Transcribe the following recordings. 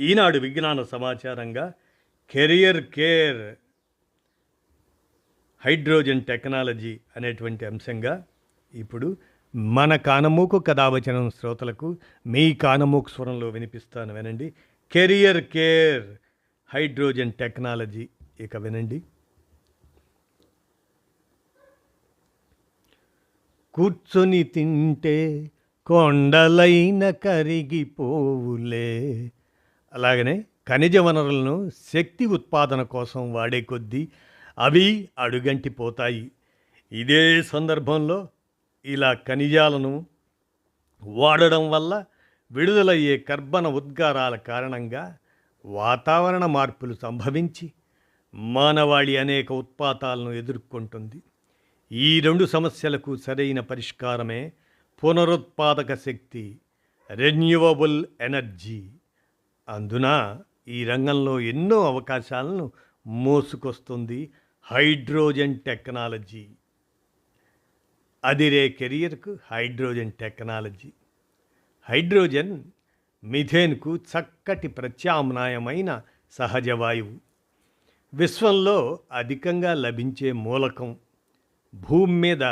ఈనాడు విజ్ఞాన సమాచారంగా career care hydrogen technology అనేటువంటి అంశంగా ఇప్పుడు మన కానమూకు కథావచనం శ్రోతలకు మీ కానమూకు స్వరంలో వినిపిస్తాను వినండి. కెరియర్ కేర్ హైడ్రోజన్ టెక్నాలజీ ఇక వినండి. కూర్చొని తింటే కొండలైన కరిగిపోవులే. అలాగనే ఖనిజ వనరులను శక్తి ఉత్పాదన కోసం వాడే కొద్దీ అవి అడుగంటిపోతాయి. ఇదే సందర్భంలో ఇలా ఖనిజాలను వాడడం వల్ల విడుదలయ్యే కర్బన ఉద్గారాల కారణంగా వాతావరణ మార్పులు సంభవించి మానవాళి అనేక ఉత్పాతాలను ఎదుర్కొంటుంది. ఈ రెండు సమస్యలకు సరైన పరిష్కారమే పునరుత్పాదక శక్తి రెన్యూవబుల్ ఎనర్జీ అందున ఈ రంగంలో ఎన్నో అవకాశాలను మోసుకొస్తుంది హైడ్రోజన్ టెక్నాలజీ. అదిరే కెరియర్కు హైడ్రోజన్ టెక్నాలజీ. హైడ్రోజన్ మిథేన్కు చక్కటి ప్రత్యామ్నాయమైన సహజ వాయువు. విశ్వంలో అధికంగా లభించే మూలకం భూమి మీద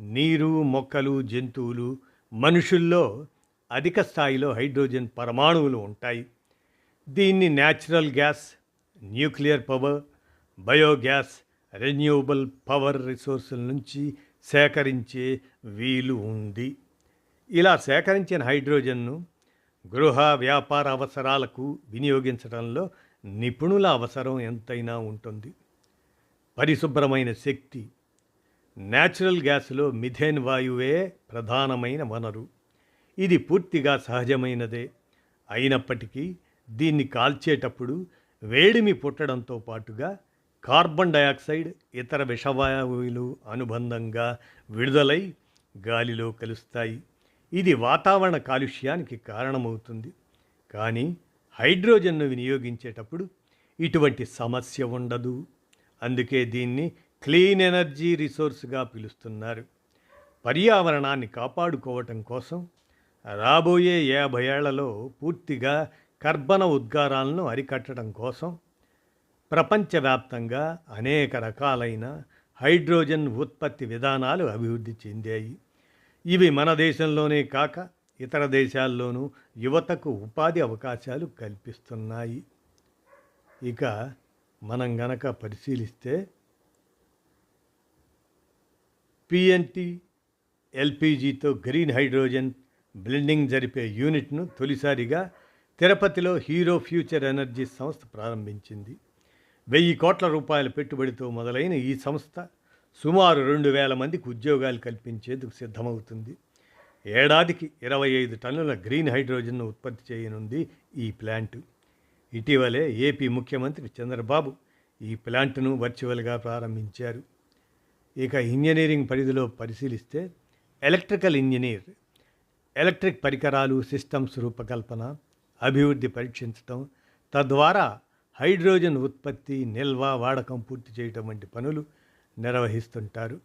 నీరు మొక్కలు జంతువులు మనుషుల్లో అధిక స్థాయిలో హైడ్రోజన్ పరమాణువులు ఉంటాయి. దీన్ని natural gas nuclear power biogas renewable power రిసోర్సుల నుంచి సేకరించే వీలు ఉంది. ఇలా సేకరించిన హైడ్రోజన్ను గృహ వ్యాపార అవసరాలకు వినియోగించడంలో నిపుణుల అవసరం ఎంతైనా ఉంటుంది. పరిశుభ్రమైన శక్తి న్యాచురల్ గ్యాస్లో మిథేన్ వాయువే ప్రధానమైన వనరు. ఇది పూర్తిగా సహజమైనదే. అయినప్పటికీ దీన్ని కాల్చేటప్పుడు వేడిమి పుట్టడంతో పాటుగా కార్బన్ డయాక్సైడ్ ఇతర విషవాయువులు అనుబంధంగా విడుదలై గాలిలో కలుస్తాయి. ఇది వాతావరణ కాలుష్యానికి కారణమవుతుంది. కానీ హైడ్రోజన్ను వినియోగించేటప్పుడు ఇటువంటి సమస్య ఉండదు. అందుకే దీన్ని క్లీన్ ఎనర్జీ రిసోర్స్గా పిలుస్తున్నారు. పర్యావరణాన్ని కాపాడుకోవటం కోసం రాబోయే యాభై ఏళ్ళలో పూర్తిగా కర్బన ఉద్గారాలను అరికట్టడం కోసం ప్రపంచవ్యాప్తంగా అనేక రకాలైన హైడ్రోజన్ ఉత్పత్తి విధానాలు అభివృద్ధి చెందాయి. ఇవి మన దేశంలోనే కాక ఇతర దేశాల్లోనూ యువతకు ఉపాధి అవకాశాలు కల్పిస్తున్నాయి. ఇక మనం గనక పరిశీలిస్తే పిఎన్టీ ఎల్పిజితో గ్రీన్ హైడ్రోజన్ బ్లెండింగ్ జరిపే యూనిట్ను తొలిసారిగా తిరుపతిలో హీరో ఫ్యూచర్ ఎనర్జీ సంస్థ ప్రారంభించింది. వెయ్యి కోట్ల రూపాయల పెట్టుబడితో మొదలైన ఈ సంస్థ సుమారు రెండు వేల మందికి ఉద్యోగాలు కల్పించేందుకు సిద్ధమవుతుంది. ఏడాదికి ఇరవై ఐదు టన్నుల గ్రీన్ హైడ్రోజన్ను ఉత్పత్తి చేయనుంది ఈ ప్లాంటు. ఇటీవలే ఏపీ ముఖ్యమంత్రి చంద్రబాబు ఈ ప్లాంట్ను వర్చువల్గా ప్రారంభించారు. ఇక ఇంజనీరింగ్ పరిధిలో పరిశీలిస్తే ఎలక్ట్రికల్ ఇంజనీర్ ఎలక్ట్రిక్ పరికరాలు సిస్టమ్స్ రూపకల్పన అభివృద్ధి పరీక్షించటం తద్వారా హైడ్రోజన్ ఉత్పత్తి నిల్వ వాడకం పూర్తి చేయటం వంటి పనులు నిర్వహిస్తుంటారు.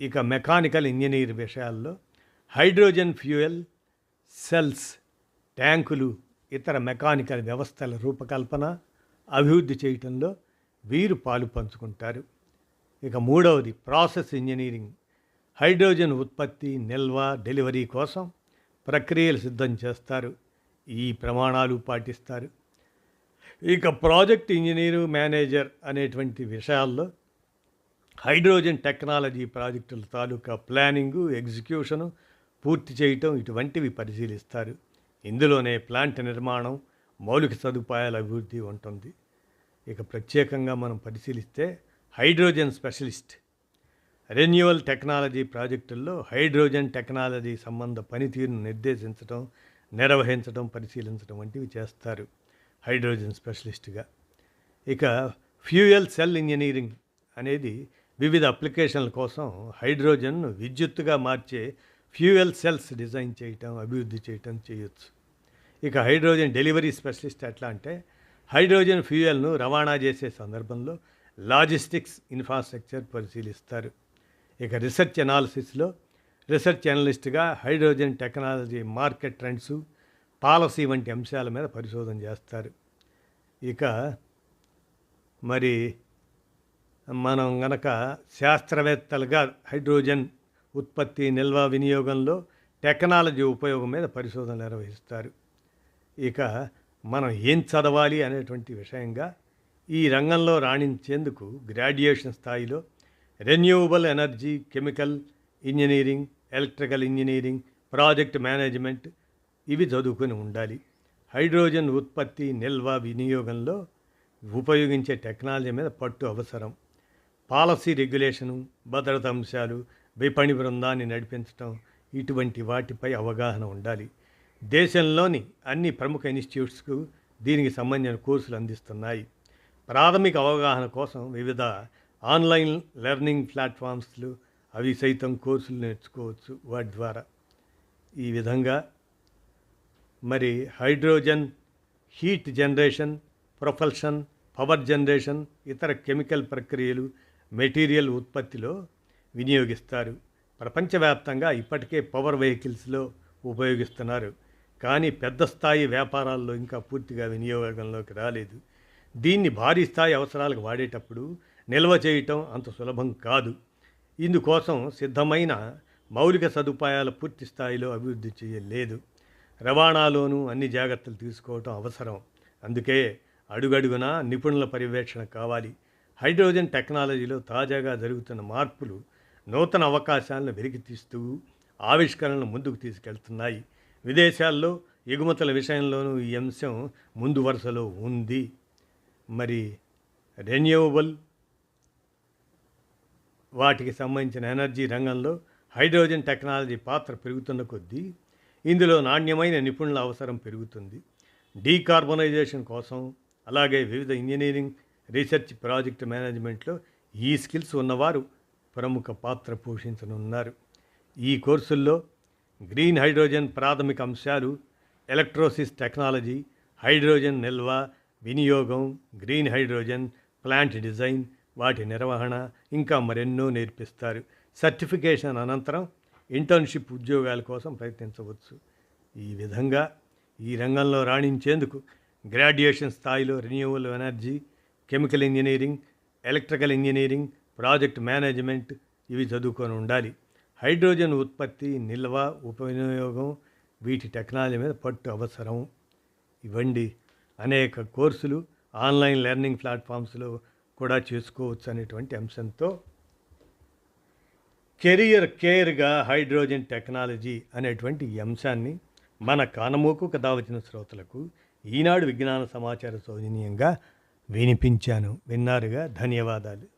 ఇక మెకానికల్ ఇంజనీర్ విషయాల్లో హైడ్రోజన్ ఫ్యూయల్ సెల్స్ ట్యాంకులు ఇతర మెకానికల్ వ్యవస్థల రూపకల్పన అభివృద్ధి చేయటంలో వీరు పాలు పంచుకుంటారు. ఇక మూడవది ప్రాసెస్ ఇంజనీరింగ్. హైడ్రోజన్ ఉత్పత్తి నిల్వ డెలివరీ కోసం ప్రక్రియలు సిద్ధం చేస్తారు. ఈ ప్రమాణాలు పాటిస్తారు. ఇక ప్రాజెక్ట్ ఇంజనీరు మేనేజర్ అనేటువంటి విషయాల్లో హైడ్రోజన్ టెక్నాలజీ ప్రాజెక్టుల తాలూకా ప్లానింగు ఎగ్జిక్యూషను పూర్తి చేయటం ఇటువంటివి పరిశీలిస్తారు. ఇందులోనే ప్లాంట్ నిర్మాణం మౌలిక సదుపాయాల అభివృద్ధి ఉంటుంది. ఇక ప్రత్యేకంగా మనం పరిశీలిస్తే హైడ్రోజన్ స్పెషలిస్ట్. రెన్యువల్ టెక్నాలజీ ప్రాజెక్టుల్లో హైడ్రోజన్ టెక్నాలజీ సంబంధ పనితీరును నిర్దేశించడం నిర్వహించడం పరిశీలించడం వంటివి చేస్తారు హైడ్రోజన్ స్పెషలిస్ట్గా. ఇక ఫ్యూయల్ సెల్ ఇంజనీరింగ్ అనేది వివిధ అప్లికేషన్ల కోసం హైడ్రోజన్ను విద్యుత్తుగా మార్చే ఫ్యూయల్ సెల్స్ డిజైన్ చేయటం అభివృద్ధి చేయటం చేయొచ్చు. ఇక హైడ్రోజన్ డెలివరీ స్పెషలిస్ట్ ఎట్లా అంటే హైడ్రోజన్ ఫ్యూయల్ను రవాణా చేసే సందర్భంలో లాజిస్టిక్స్ ఇన్ఫ్రాస్ట్రక్చర్ పరిశీలిస్తారు. ఇక రీసెర్చ్ అనాలిసిస్లో research అనలిస్ట్గా hydrogen technology market trends policy వంటి అంశాల మీద పరిశోధన చేస్తారు. ఇక మరి మనం గనక శాస్త్రవేత్తలుగా హైడ్రోజన్ ఉత్పత్తి నిల్వ వినియోగంలో టెక్నాలజీ ఉపయోగం మీద పరిశోధనలు నిర్వహిస్తారు. ఇక మనం ఏం చదవాలి అనేటువంటి విషయంగా ఈ రంగంలో రాణించేందుకు గ్రాడ్యుయేషన్ స్థాయిలో renewable energy chemical engineering electrical engineering project management ఇవి చదువుకొని ఉండాలి. హైడ్రోజన్ ఉత్పత్తి నిల్వ వినియోగంలో ఉపయోగించే టెక్నాలజీ మీద పట్టు అవసరం. పాలసీ రెగ్యులేషను భద్రత అంశాలు విపణి బృందాన్ని నడిపించడం ఇటువంటి వాటిపై అవగాహన ఉండాలి. దేశంలోని అన్ని ప్రముఖ ఇన్స్టిట్యూట్స్కు దీనికి సంబంధించిన కోర్సులు అందిస్తున్నాయి. ప్రాథమిక అవగాహన కోసం వివిధ ఆన్లైన్ లెర్నింగ్ ప్లాట్ఫామ్స్లు అవి సైతం కోర్సులు నేర్చుకోవచ్చు వాటి ద్వారా. ఈ విధంగా మరి hydrogen heat generation propulsion power generation ఇతర కెమికల్ ప్రక్రియలు మెటీరియల్ ఉత్పత్తిలో వినియోగిస్తారు. ప్రపంచవ్యాప్తంగా ఇప్పటికే పవర్ వెహికల్స్లో ఉపయోగిస్తున్నారు. కానీ పెద్ద స్థాయి వ్యాపారాల్లో ఇంకా పూర్తిగా వినియోగంలోకి రాలేదు. దీన్ని భారీ స్థాయి అవసరాలకు వాడేటప్పుడు నిల్వ చేయటం అంత సులభం కాదు. ఇందుకోసం సిద్ధమైన మౌలిక సదుపాయాల పూర్తి స్థాయిలో అభివృద్ధి చేయలేదు. రవాణాలోనూ అన్ని జాగ్రత్తలు తీసుకోవటం అవసరం. అందుకే అడుగడుగున నిపుణుల పర్యవేక్షణ కావాలి. హైడ్రోజన్ టెక్నాలజీలో తాజాగా జరుగుతున్న మార్పులు నూతన అవకాశాలను వెలికితీస్తూ ఆవిష్కరణలు ముందుకు తీసుకెళ్తున్నాయి. విదేశాల్లో ఎగుమతుల విషయంలోనూ ఈ అంశం ముందు వరుసలో ఉంది. మరి రెన్యూవబుల్ వాటికి సంబంధించిన ఎనర్జీ రంగంలో హైడ్రోజన్ టెక్నాలజీ పాత్ర పెరుగుతున్న కొద్దీ ఇందులో నాణ్యమైన నిపుణుల అవసరం పెరుగుతుంది. డీకార్బనైజేషన్ కోసం అలాగే వివిధ ఇంజనీరింగ్ రీసెర్చ్ ప్రాజెక్ట్ మేనేజ్మెంట్లో ఈ స్కిల్స్ ఉన్నవారు ప్రముఖ పాత్ర పోషించనున్నారు. ఈ కోర్సుల్లో గ్రీన్ హైడ్రోజన్ ప్రాథమిక అంశాలు ఎలక్ట్రోసిస్ టెక్నాలజీ హైడ్రోజన్ నిల్వ వినియోగం గ్రీన్ హైడ్రోజన్ ప్లాంట్ డిజైన్ వాటి నిర్వహణ ఇంకా మరెన్నో నేర్పిస్తారు. సర్టిఫికేషన్ అనంతరం ఇంటర్న్షిప్ ఉద్యోగాల కోసం ప్రయత్నించవచ్చు. ఈ విధంగా ఈ రంగంలో రాణించేందుకు గ్రాడ్యుయేషన్ స్థాయిలో renewal energy chemical engineering electrical engineering project management ఇవి చదువుకొని ఉండాలి. హైడ్రోజన్ ఉత్పత్తి నిల్వ ఉపవినియోగం వీటి టెక్నాలజీ మీద పట్టు అవసరం. ఇవ్వండి. అనేక కోర్సులు ఆన్లైన్ లెర్నింగ్ ప్లాట్ఫామ్స్లో కూడా చేసుకోవచ్చు అనేటువంటి అంశంతో కెరియర్ కేర్గా హైడ్రోజన్ టెక్నాలజీ అనేటువంటి ఈ అంశాన్ని మన కానమోకు కథ వచ్చిన శ్రోతలకు ఈనాడు విజ్ఞాన సమాచార సౌజన్యంగా వినిపించాను. విన్నారుగా? ధన్యవాదాలు.